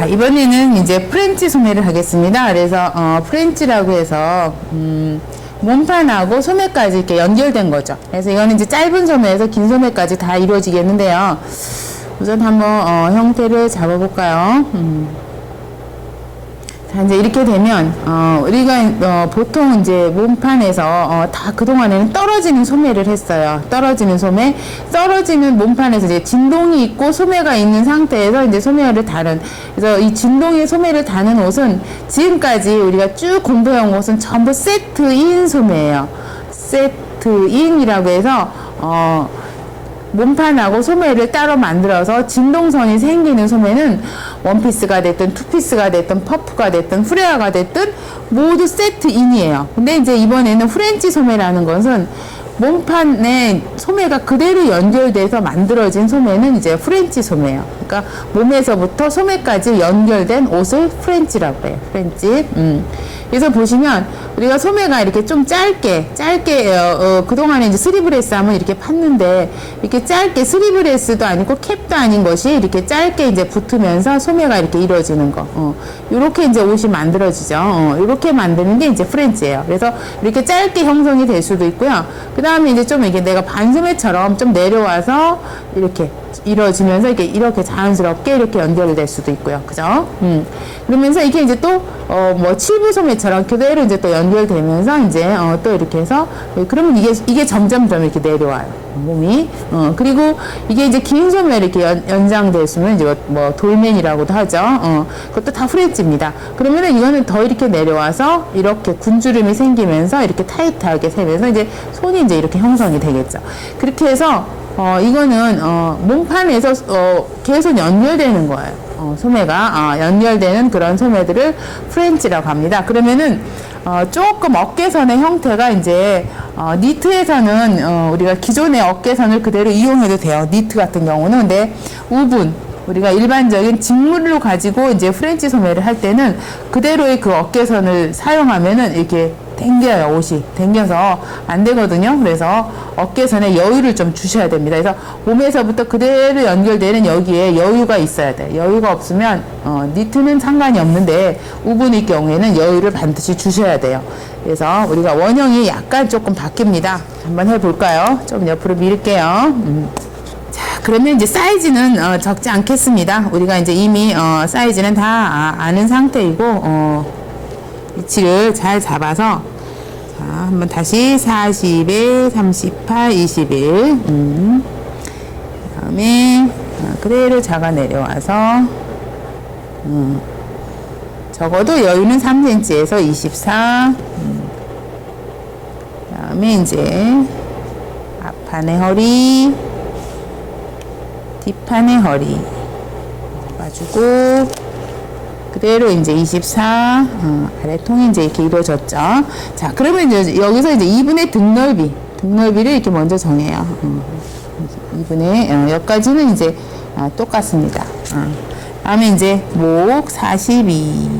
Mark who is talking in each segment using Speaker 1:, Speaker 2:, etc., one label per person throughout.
Speaker 1: 자, 이번에는 이제 프렌치 소매를 하겠습니다. 그래서, 어, 프렌치라고 해서, 음, 몸판하고 소매까지 이렇게 연결된 거죠. 그래서 이거는 이제 짧은 소매에서 긴 소매까지 다 이루어지겠는데요. 우선 한번, 어, 형태를 잡아볼까요? 음. 자, 이제 이렇게 되면, 어, 우리가, 어, 보통 이제 몸판에서, 어, 다 그동안에는 떨어지는 소매를 했어요. 떨어지는 소매. 떨어지는 몸판에서 이제 진동이 있고 소매가 있는 상태에서 이제 소매를 다른. 그래서 이 진동의 소매를 다는 옷은 지금까지 우리가 쭉 공부해온 옷은 전부 세트인 소매예요. 세트인이라고 해서, 어, 몸판하고 소매를 따로 만들어서 진동선이 생기는 소매는 원피스가 됐든 투피스가 됐든 퍼프가 됐든 후레아가 됐든 모두 세트인이에요. 근데 이제 이번에는 프렌치 소매라는 것은 몸판에 소매가 그대로 연결돼서 만들어진 소매는 이제 프렌치 소매예요. 그러니까 몸에서부터 소매까지 연결된 옷을 프렌치라고 해요. 프렌치. 음. 그래서 보시면 우리가 소매가 이렇게 좀 짧게 짧게 어, 어, 그동안에 이제 스리브레스 하면 이렇게 팠는데 이렇게 짧게 스리브레스도 아니고 캡도 아닌 것이 이렇게 짧게 이제 붙으면서 소매가 이렇게 이루어지는 거. 어. 이렇게 이제 옷이 만들어지죠. 어. 이렇게 만드는 게 이제 프렌치예요. 그래서 이렇게 짧게 형성이 될 수도 있고요. 그 다음에 이제 좀 이게 내가 반소매처럼 좀 내려와서 이렇게 이루어지면서 이렇게 이렇게 자연스럽게 이렇게 연결이 될 수도 있고요. 그죠? 음. 그러면서 이게 이제 또, 어, 뭐, 칠부 소매처럼 그대로 이제 또 연결되면서 이제, 어, 또 이렇게 해서, 예, 그러면 이게, 이게 점점점 이렇게 내려와요. 몸이. 어, 그리고 이게 이제 긴 소매 이렇게 연, 연장됐으면 이제 뭐, 뭐 돌맨이라고도 하죠. 어, 그것도 다 프렌치입니다. 그러면은 이거는 더 이렇게 내려와서 이렇게 군주름이 생기면서 이렇게 타이트하게 세면서 이제 손이 이제 이렇게 형성이 되겠죠. 그렇게 해서 어, 이거는, 어, 몸판에서, 어, 계속 연결되는 거예요. 어, 소매가, 어, 연결되는 그런 소매들을 프렌치라고 합니다. 그러면은, 어, 조금 어깨선의 형태가 이제, 어, 니트에서는, 어, 우리가 기존의 어깨선을 그대로 이용해도 돼요. 니트 같은 경우는. 근데, 우분, 우리가 일반적인 직물로 가지고 이제 프렌치 소매를 할 때는 그대로의 그 어깨선을 사용하면은 이렇게 당겨요 옷이. 당겨서 안 되거든요. 그래서 어깨선에 여유를 좀 주셔야 됩니다. 그래서 몸에서부터 그대로 연결되는 여기에 여유가 있어야 돼요 여유가 없으면 어, 니트는 상관이 없는데 우분일 경우에는 여유를 반드시 주셔야 돼요. 그래서 우리가 원형이 약간 조금 바뀝니다. 한번 해볼까요? 좀 옆으로 밀게요. 음. 자, 그러면 이제 사이즈는 어, 적지 않겠습니다. 우리가 이제 이미 어, 사이즈는 다 아, 아는 상태이고 어, 위치를 잘 잡아서 자, 한번 다시 40에 38, 21 음. 그다음에 어, 그대로 잡아 내려와서 음. 적어도 여유는 3cm에서 24 음. 그다음에 이제 앞판의 허리 뒷판의 허리 잡아주고 그대로 이제 24 어, 아래통이 이제 이렇게 이루어졌죠. 자, 그러면 이제 여기서 이제 2분의 등 넓이 등 넓이를 이렇게 먼저 정해요. 어, 2분의 어, 여기까지는 이제 아, 똑같습니다. 어. 다음에 이제 목 42.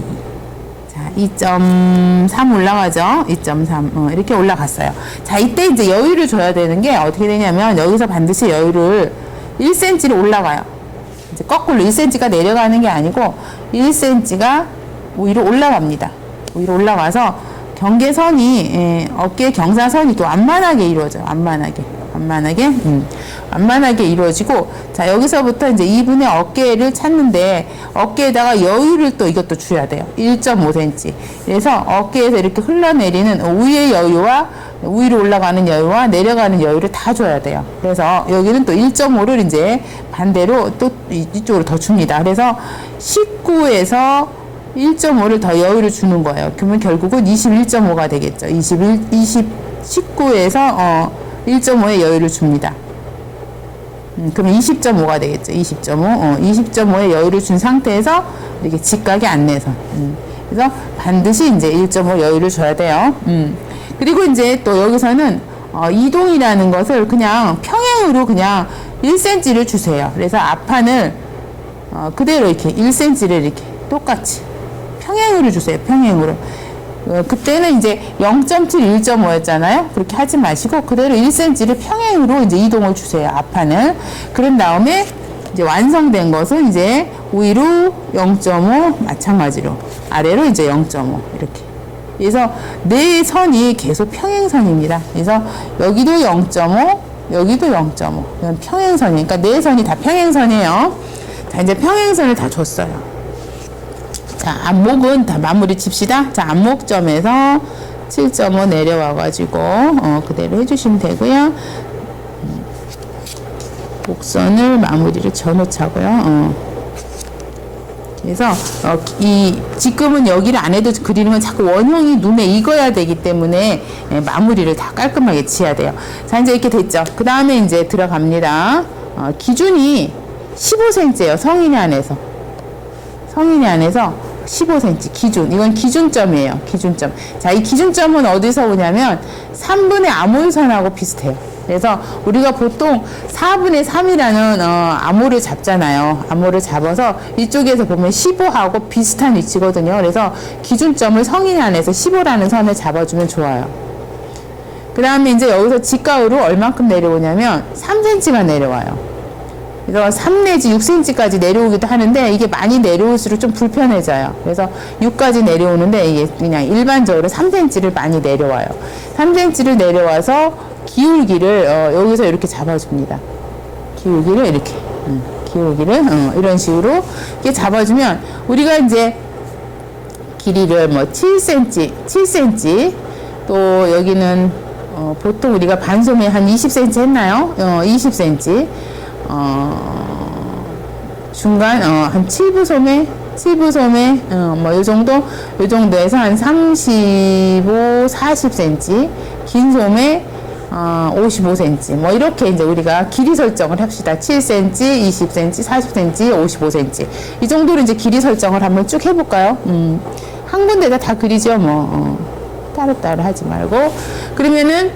Speaker 1: 자, 2.3 올라가죠? 2.3. 어, 이렇게 올라갔어요. 자, 이때 이제 여유를 줘야 되는 게 어떻게 되냐면 여기서 반드시 여유를 1cm를 올라가요. 이제 거꾸로 1cm가 내려가는 게 아니고 1cm가 위로 올라갑니다. 위로 올라가서 경계선이 예, 어깨 경사선이 또 완만하게 이루어져요. 완만하게. 완만하게, 음, 완만하게 이루어지고, 자, 여기서부터 이제 2분의 어깨를 찾는데, 어깨에다가 여유를 또 이것도 줘야 돼요. 1.5cm. 그래서 어깨에서 이렇게 흘러내리는 위의 여유와 위로 올라가는 여유와 내려가는 여유를 다 줘야 돼요. 그래서 여기는 또 1.5를 이제 반대로 또 이쪽으로 더 줍니다. 그래서 19에서 1.5를 더 여유를 주는 거예요. 그러면 결국은 21.5가 되겠죠. 21, 20, 19에서 어, 1.5의 여유를 줍니다. 음, 그러면 20.5가 되겠죠. 20.5. 어, 20.5의 여유를 준 상태에서 이렇게 직각이 안 내서. 음, 그래서 반드시 이제 1.5 여유를 줘야 돼요. 음. 그리고 이제 또 여기서는 어, 이동이라는 것을 그냥 평행으로 그냥 1cm를 주세요. 그래서 앞판을 어, 그대로 이렇게 1cm를 이렇게 똑같이 평행으로 주세요. 평행으로. 어, 그때는 이제 0.7, 1.5였잖아요. 그렇게 하지 마시고 그대로 1cm를 평행으로 이제 이동을 주세요. 앞판을. 그런 다음에 이제 완성된 것은 이제 위로 0.5 마찬가지로 아래로 이제 0.5 이렇게. 그래서 네 선이 계속 평행선입니다. 그래서 여기도 0.5, 여기도 0.5. 이건 평행선이니까 네 선이 다 평행선이에요. 자, 이제 평행선을 다 줬어요. 자, 앞목은 다 마무리 칩시다. 자, 앞목점에서 7.5 내려와가지고, 어, 그대로 해주시면 되고요. 음, 곡선을 마무리를 쳐놓자고요. 어. 그래서 어, 이 지금은 여기를 안 해도 그리는 건 자꾸 원형이 눈에 익어야 되기 때문에 예, 마무리를 다 깔끔하게 지어야 돼요. 자 이제 이렇게 됐죠. 그 다음에 이제 들어갑니다. 어, 기준이 15cm예요. 성인이 안에서 성인이 안에서 15cm 기준 이건 기준점이에요. 기준점. 자 이 기준점은 어디서 오냐면 3분의 암홀선하고 비슷해요. 그래서 우리가 보통 4분의 3이라는 어, 암호를 잡잖아요. 암호를 잡아서 이쪽에서 보면 15하고 비슷한 위치거든요. 그래서 기준점을 성인 안에서 15라는 선을 잡아주면 좋아요. 그 다음에 이제 여기서 직각으로 얼만큼 내려오냐면 3cm가 내려와요. 그래서 3 내지 6cm까지 내려오기도 하는데 이게 많이 내려올수록 좀 불편해져요. 그래서 6까지 내려오는데 이게 그냥 일반적으로 3cm를 많이 내려와요. 3cm를 내려와서 기울기를 어, 여기서 이렇게 잡아줍니다. 기울기를 이렇게 음, 기울기를 어, 이런 식으로 이렇게 잡아주면 우리가 이제 길이를 뭐 7cm, 7cm 또 여기는 어, 보통 우리가 반소매 한 20cm 했나요? 어, 20cm 어, 중간 어, 한 7부 소매 7부 소매 어, 뭐이 정도? 요 정도에서 한 35, 40cm 긴 소매 어, 55cm 뭐 이렇게 이제 우리가 길이 설정을 합시다. 7cm, 20cm, 40cm, 55cm 이 정도로 이제 길이 설정을 한번 쭉 해볼까요? 음, 한 군데다 다 그리죠 뭐. 어, 따로따로 하지 말고. 그러면은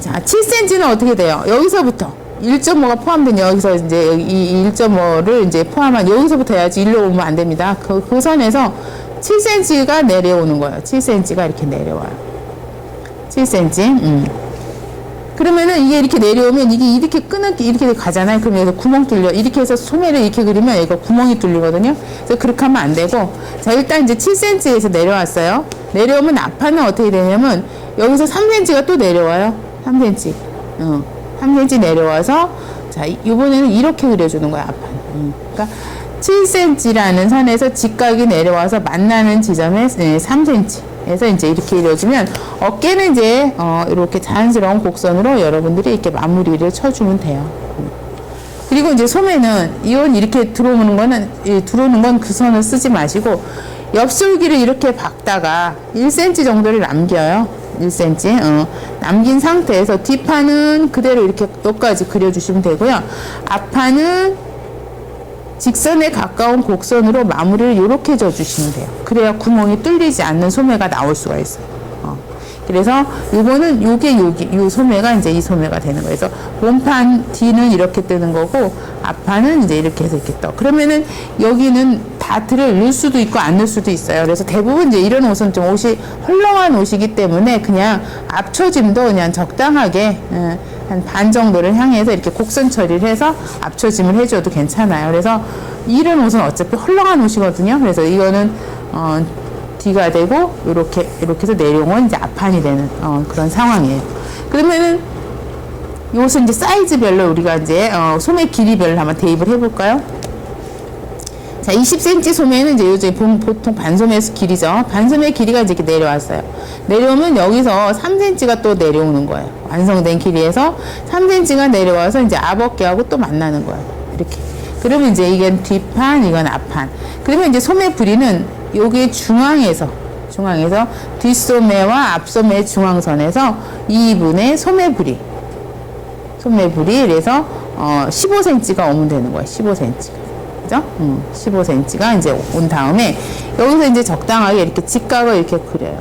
Speaker 1: 자 7cm는 어떻게 돼요? 여기서부터 1.5가 포함된 여기서 이제 이 1.5를 이제 포함한 여기서부터 해야지 일로 오면 안 됩니다. 그, 그 선에서 7cm가 내려오는 거예요. 7cm가 이렇게 내려와요. 7cm. 음. 그러면은 이게 이렇게 내려오면 이게 이렇게 끊을게 이렇게 가잖아요. 그러면 여기서 구멍 뚫려. 이렇게 해서 소매를 이렇게 그리면 이거 구멍이 뚫리거든요. 그래서 그렇게 하면 안 되고. 자, 일단 이제 7cm에서 내려왔어요. 내려오면 앞판은 어떻게 되냐면 여기서 3cm가 또 내려와요. 3cm. 어. 3cm 내려와서 자, 이- 이번에는 이렇게 그려주는 거야, 앞판. 음. 그러니까 7cm라는 선에서 직각이 내려와서 만나는 지점에 네, 3cm. 에서 이제 이렇게 이루어지면 어깨는 이제 어, 이렇게 자연스러운 곡선으로 여러분들이 이렇게 마무리를 쳐주면 돼요. 음. 그리고 이제 소매는 이온 이렇게 들어오는 거는 이 들어오는 건 그 선을 쓰지 마시고 옆솔기를 이렇게 박다가 1cm 정도를 남겨요. 1cm 어, 남긴 상태에서 뒷판은 그대로 이렇게 똑까지 그려주시면 되고요. 앞판은 직선에 가까운 곡선으로 마무리를 이렇게 져주시면 돼요. 그래야 구멍이 뚫리지 않는 소매가 나올 수가 있어요. 어. 그래서 이거는 요게 여기 요 소매가 이제 이 소매가 되는 거예요. 그래서 몸판 뒤는 이렇게 뜨는 거고 앞판은 이제 이렇게 해서 이렇게 떠. 그러면은 여기는 다트를 넣을 수도 있고 안 넣을 수도 있어요. 그래서 대부분 이제 이런 옷은 좀 옷이 헐렁한 옷이기 때문에 그냥 앞처짐도 그냥 적당하게 예, 한반 정도를 향해서 이렇게 곡선 처리를 해서 앞처짐을 해줘도 괜찮아요. 그래서 이런 옷은 어차피 헐렁한 옷이거든요. 그래서 이거는 어, 뒤가 되고 이렇게 이렇게 해서 내려온 이제 앞판이 되는 어, 그런 상황이에요. 그러면은 이 옷은 이제 사이즈별로 우리가 이제 어, 소매 길이별로 한번 대입을 해볼까요? 자, 20cm 소매는 이제 요즘 보- 보통 반소매 길이죠. 반소매 길이가 이제 이렇게 내려왔어요. 내려오면 여기서 3cm가 또 내려오는 거예요. 완성된 길이에서 3cm가 내려와서 이제 앞어깨하고 또 만나는 거예요. 이렇게. 그러면 이제 이건 뒷판, 이건 앞판. 그러면 이제 소매 부리는 여기 중앙에서 중앙에서 뒷소매와 앞소매 중앙선에서 2분의 소매 부리. 소매 부리 그래서 어 15cm가 오면 되는 거예요. 15cm. 그죠? 음, 15cm가 이제 온 다음에 여기서 이제 적당하게 이렇게 직각을 이렇게 그려요.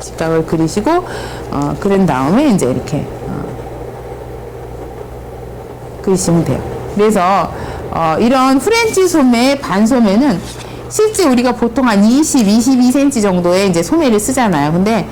Speaker 1: 직각을 그리시고 어 그린 다음에 이제 이렇게 어, 그리시면 돼요. 그래서 어, 이런 프렌치 소매 반소매는 실제 우리가 보통 한 20, 22cm 정도의 이제 소매를 쓰잖아요. 근데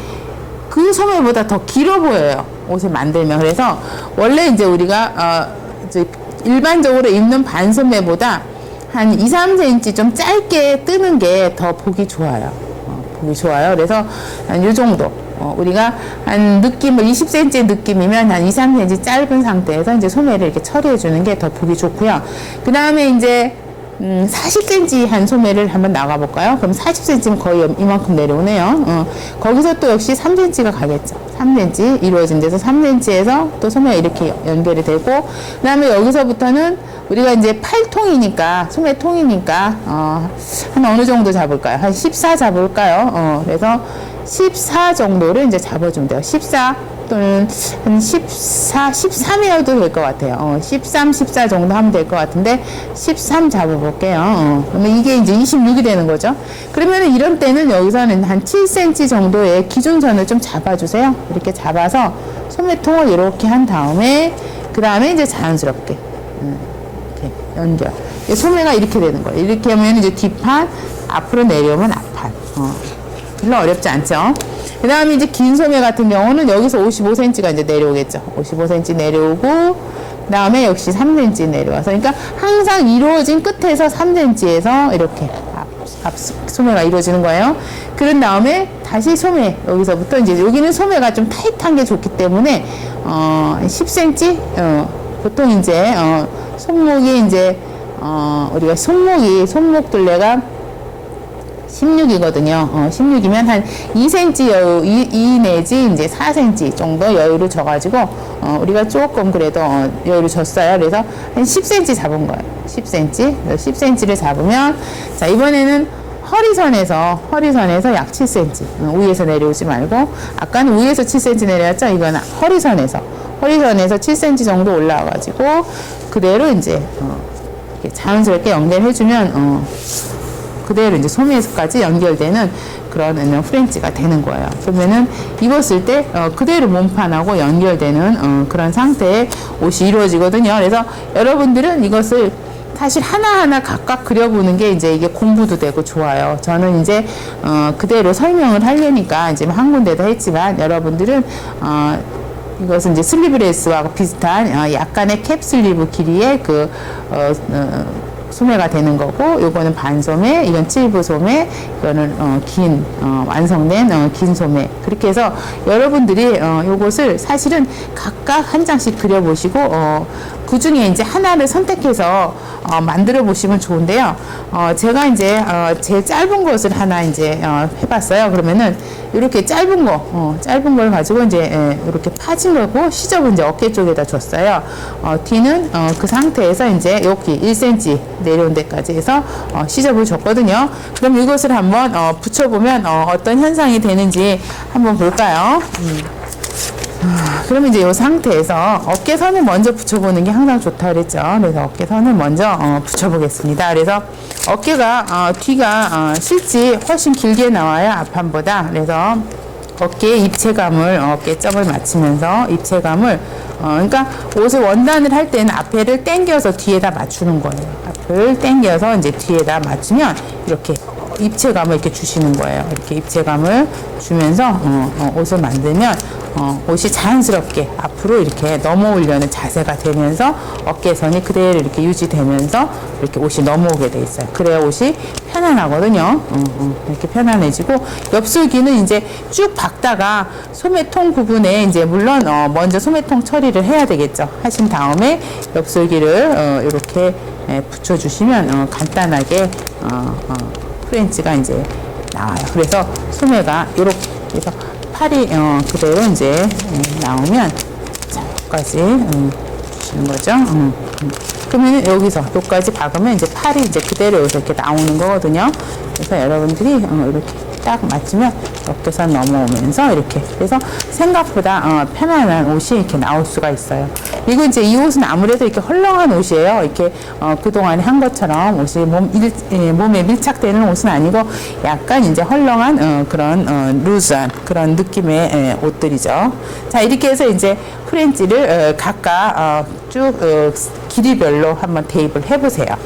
Speaker 1: 그 소매보다 더 길어 보여요. 옷을 만들면. 그래서 원래 이제 우리가 어, 이제 일반적으로 입는 반소매보다 한 2, 3cm 좀 짧게 뜨는 게 더 보기 좋아요. 어, 보기 좋아요. 그래서 한요 정도. 어, 우리가 한 느낌을 20cm 느낌이면 한 2, 3cm 짧은 상태에서 이제 소매를 이렇게 처리해 주는 게 더 보기 좋고요. 그 다음에 이제 음, 40cm 한 소매를 한번 나가 볼까요? 그럼 40cm면 거의 이만큼 내려오네요. 어, 거기서 또 역시 3cm가 가겠죠. 3cm 이루어진 데서 3cm에서 또 소매가 이렇게 연결이 되고, 그 다음에 여기서부터는 우리가 이제 8통이니까, 소매 통이니까, 어, 한 어느 정도 잡을까요? 한 14 잡을까요? 어, 그래서 14 정도를 이제 잡아주면 돼요. 14 또는 한 14, 13이어도 될 것 같아요. 어, 13, 14 정도 하면 될 것 같은데 13 잡아볼게요. 어, 그러면 이게 이제 26이 되는 거죠. 그러면 이런 때는 여기서는 한 7cm 정도의 기준선을 좀 잡아주세요. 이렇게 잡아서 소매통을 이렇게 한 다음에 그 다음에 이제 자연스럽게 음, 이렇게 연결. 이 소매가 이렇게 되는 거예요. 이렇게 하면 이제 뒷판, 앞으로 내려오면 앞판. 어, 별로 어렵지 않죠? 그 다음에 이제 긴 소매 같은 경우는 여기서 55cm가 이제 내려오겠죠. 55cm 내려오고, 그 다음에 역시 3cm 내려와서. 그러니까 항상 이루어진 끝에서 3cm에서 이렇게 앞, 앞 소매가 이루어지는 거예요. 그런 다음에 다시 소매, 여기서부터 이제 여기는 소매가 좀 타이트한 게 좋기 때문에, 어, 10cm? 어, 보통 이제, 어, 손목이 이제, 어, 우리가 손목이, 손목 둘레가 16이거든요. 어, 16이면 한 2cm 여유, 2, 2 내지 이제 4cm 정도 여유를 줘가지고, 어, 우리가 조금 그래도 어, 여유를 줬어요. 그래서 한 10cm 잡은 거예요. 10cm. 10cm를 잡으면, 자, 이번에는 허리선에서, 허리선에서 약 7cm. 어, 위에서 내려오지 말고, 아까는 위에서 7cm 내려왔죠? 이거는 허리선에서. 허리선에서 7cm 정도 올라와가지고, 그대로 이제, 어, 자연스럽게 연결해주면, 어, 그대로 이제 소매에서까지 연결되는 그런 어, 프렌치가 되는 거예요. 그러면은 입었을 때 어, 그대로 몸판하고 연결되는 어, 그런 상태의 옷이 이루어지거든요. 그래서 여러분들은 이것을 사실 하나하나 각각 그려보는 게 이제 이게 공부도 되고 좋아요. 저는 이제 어, 그대로 설명을 하려니까 이제 한 군데도 했지만 여러분들은 어, 이것은 이제 슬리브레스와 비슷한 어, 약간의 캡 슬리브 길이의 그 어, 어, 소매가 되는 거고 요거는 반소매 이건 칠부 소매 이거는 어, 긴 어, 완성된 어, 긴 소매. 그렇게 해서 여러분들이 어, 요것을 사실은 각각 한 장씩 그려보시고 어, 그 중에 이제 하나를 선택해서 어, 만들어 보시면 좋은데요 어, 제가 이제 어, 제일 짧은 것을 하나 이제 어, 해봤어요 그러면은 이렇게 짧은 거 어, 짧은 걸 가지고 이제 예, 이렇게 파진 거고 시접은 이제 어깨 쪽에다 줬어요 어, 뒤는 어, 그 상태에서 이제 여기 1cm 내려온 데까지 해서 어, 시접을 줬거든요. 그럼 이것을 한번 어, 붙여보면 어, 떤 현상이 되는지 한번 볼까요? 음. 아, 그러면 이제 이 상태에서 어깨선을 먼저 붙여보는 게 항상 좋다 그랬죠. 그래서 어깨선을 먼저 어, 붙여보겠습니다. 그래서 어깨가 어, 뒤가 어, 실지 훨씬 길게 나와요 앞판보다. 그래서 어깨에 입체감을 어깨점을 맞추면서 입체감을 어, 그러니까 옷을 원단을 할 때는 앞에를 당겨서 뒤에다 맞추는 거예요. 앞을 당겨서 이제 뒤에다 맞추면 이렇게 입체감을 이렇게 주시는 거예요. 이렇게 입체감을 주면서 어, 어, 옷을 만들면 어, 옷이 자연스럽게 앞으로 이렇게 넘어오려는 자세가 되면서 어깨선이 그대로 이렇게 유지되면서 이렇게 옷이 넘어오게 돼 있어요. 그래야 옷이 편안하거든요. 어, 어, 이렇게 편안해지고 옆술기는 이제 쭉 박다가 소매통 부분에 이제 물론 어, 먼저 소매통 처리를 해야 되겠죠. 하신 다음에 옆술기를 어, 이렇게 예, 붙여주시면 어, 간단하게 어, 어, 프렌치가 이제 나와요. 그래서 소매가 이렇게 해서 팔이 어, 그대로 이제 음, 나오면 자, 여기까지 음, 주시는 거죠. 음, 음. 그러면 여기서 여기까지 박으면 이제 팔이 이제 그대로 여기서 이렇게 나오는 거거든요. 그래서 여러분들이 어, 이렇게 딱 맞추면 어깨선 넘어오면서 이렇게 그래서 생각보다 어, 편안한 옷이 이렇게 나올 수가 있어요. 그리고 이제 이 옷은 아무래도 이렇게 헐렁한 옷이에요. 이렇게 어, 그동안에 한 것처럼 옷이 몸, 일, 예, 몸에 밀착되는 옷은 아니고 약간 이제 헐렁한 어, 그런 어, 루즈한 그런 느낌의 예, 옷들이죠. 자 이렇게 해서 이제 프렌치를 어, 각각 어, 쭉 어, 길이별로 한번 대입을 해보세요.